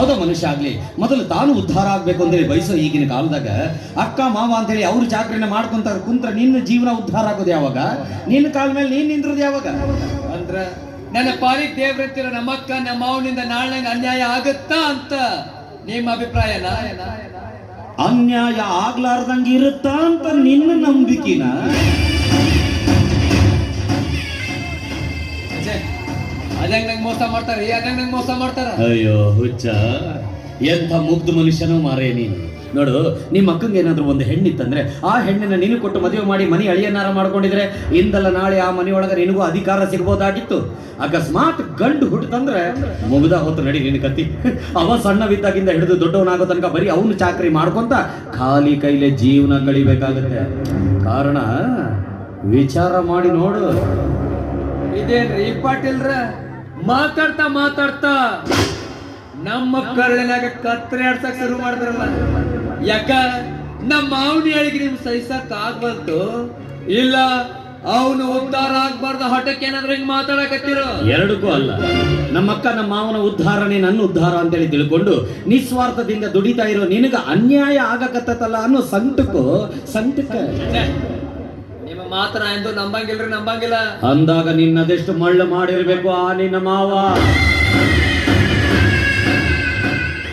ಯಾವುದೋ ಮನುಷ್ಯ ಆಗಲಿ ಮೊದಲು ತಾನು ಉದ್ಧಾರ ಆಗಬೇಕು ಅಂತೇಳಿ ಬಯಸೋ ಈಗಿನ ಕಾಲದಾಗ ಅಕ್ಕ ಮಾವ ಅಂತೇಳಿ ಅವ್ರ ಜಾಗರಣೆ ಮಾಡ್ಕೊಂತ ಕುಂತ್ರ ನಿನ್ನ ಜೀವನ ಉದ್ಧಾರ ಆಗೋದು ಯಾವಾಗ? ನಿನ್ನ ಕಾಲ ಮೇಲೆ ನೀನು ನಿಂದ್ರದು ಯಾವಾಗ? ಅಂದ್ರ ನನ್ನ ಪಾಲಿಗೆ ದೇವ್ರಂತಿರ ನಮ್ಮಕ್ಕ ನಮ್ಮ ಮಾವನಿಂದ ನಾಳೆ ಅನ್ಯಾಯ ಆಗತ್ತಾ ಅಂತ ನಿಮ್ಮ ಅಭಿಪ್ರಾಯ ಅನ್ಯಾಯ ಆಗ್ಲಾರ್ದಂಗ ಇರುತ್ತಾ ಅಂತ ನಿನ್ನ ನಂಬಿಕೆನ? ಅದಂಗ ನಂಗೆ ಮೋಸ ಮಾಡ್ತಾರೆ? ಅದಂಗ ನಂಗೆ ಮೋಸ ಮಾಡ್ತಾರ? ಅಯ್ಯೋ, ಹುಚ್ಚ. ಎಂಥ ಮುಗ್ಧ ಮನುಷ್ಯನೂ ಮಾರೇ ನೀನು. ನೋಡು ನಿಮ್ಮ ಅಕ್ಕಂಗೆ ಏನಾದರೂ ಒಂದು ಹೆಣ್ಣಿತ್ತಂದ್ರೆ, ಆ ಹೆಣ್ಣನ್ನ ನೀನು ಕೊಟ್ಟು ಮದುವೆ ಮಾಡಿ ಮನೆ ಅಳಿಯನ್ನಾರ ಮಾಡ್ಕೊಂಡಿದ್ರೆ, ಇಂದಲ್ಲ ನಾಳೆ ಆ ಮನೆಯೊಳಗೆ ನಿನಗೂ ಅಧಿಕಾರ ಸಿಗ್ಬೋದಾಗಿತ್ತು. ಅಕಸ್ಮಾತ್ ಗಂಡು ಹುಟ್ಟತಂದ್ರೆ ಮುಗ್ದ ಹೊತ್ತು ನಡಿ ನಿನ್ನ ಕತ್ತಿ. ಅವ ಸಣ್ಣವಿದ್ದಾಗಿಂದ ಹಿಡಿದು ದೊಡ್ಡವನಾಗೋ ತನಕ ಬರೀ ಅವನು ಚಾಕರಿ ಮಾಡ್ಕೊಂತ ಖಾಲಿ ಕೈಲೇ ಜೀವನ ಕಳಿಬೇಕಾಗುತ್ತೆ. ಕಾರಣ, ವಿಚಾರ ಮಾಡಿ ನೋಡು. ಇದೇನ್ರಿ ಪಾಟೀಲ್ರ ಮಾತಾಡ್ತಾ ಮಾತಾಡ್ತಾ ನಮ್ಮ ಕರುಳಿನಾಗ ಕತ್ರೆ ಆಡ್ಸಕ್ ಶುರು ಮಾಡಿದ್ರಲ್ಲ. ಯಾಕ? ನಮ್ಮ ಮಾವನಿ ಹೇಳಿಗೆ ನಿಮ್ ಸಹಿಸಕ್ ಆಗ್ಬಾರ್ದು. ಇಲ್ಲ ಅವನು ಉದ್ಧಾರ ಆಗ್ಬಾರ್ದು. ಹಠಕ್ಕೆ ಏನಾದ್ರೂ ಹಿಂಗ್ ಮಾತಾಡಕತ್ತಿರೋ? ಎರಡಕ್ಕೂ ಅಲ್ಲ. ನಮ್ಮಕ್ಕ ನಮ್ಮ ಮಾವನ ಉದ್ಧಾರನೆ ನನ್ನ ಉದ್ಧಾರ ಅಂತೇಳಿ ತಿಳ್ಕೊಂಡು ನಿಸ್ವಾರ್ಥದಿಂದ ದುಡಿತಾ ಇರೋ ನಿನಗ ಅನ್ಯಾಯ ಆಗಕತ್ತಲ್ಲ ಅನ್ನೋ ಛೆ, ನಿಮ್ಮ ಮಾತನ ಎಂದು ನಂಬಂಗಿಲ್ರಿ, ನಂಬಂಗಿಲ್ಲ. ಅಂದಾಗ ನಿನ್ನದೆಷ್ಟು ಮಳ್ಳು ಮಾಡಿರ್ಬೇಕು ಆ ನಿನ್ನ ಮಾವ?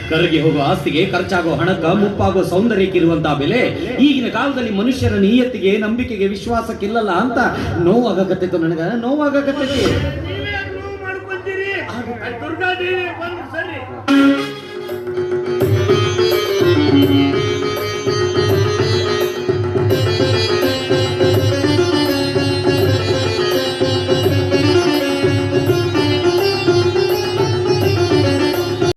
ಕರಗಿ ಹೋಗೋ ಆಸ್ತಿಗೆ ಖರ್ಚಾಗೋ ಹಣಕ್ಕ, ಮುಪ್ಪಾಗೋ ಸೌಂದರ್ಯಕ್ಕೆ ಇರುವಂತಹ ಬೆಲೆ. ಈಗಿನ ಕಾಲದಲ್ಲಿ ಮನುಷ್ಯರ ನಿಯತ್ತಿಗೆ, ನಂಬಿಕೆಗೆ ವಿಶ್ವಾಸಕ್ಕಿಲ್ಲಲ್ಲ ಅಂತ ನೋವಾಗಕತ್ತಿತ್ತು ನನಗ, ನೋವಾಗಕತ್ತೈತಿ.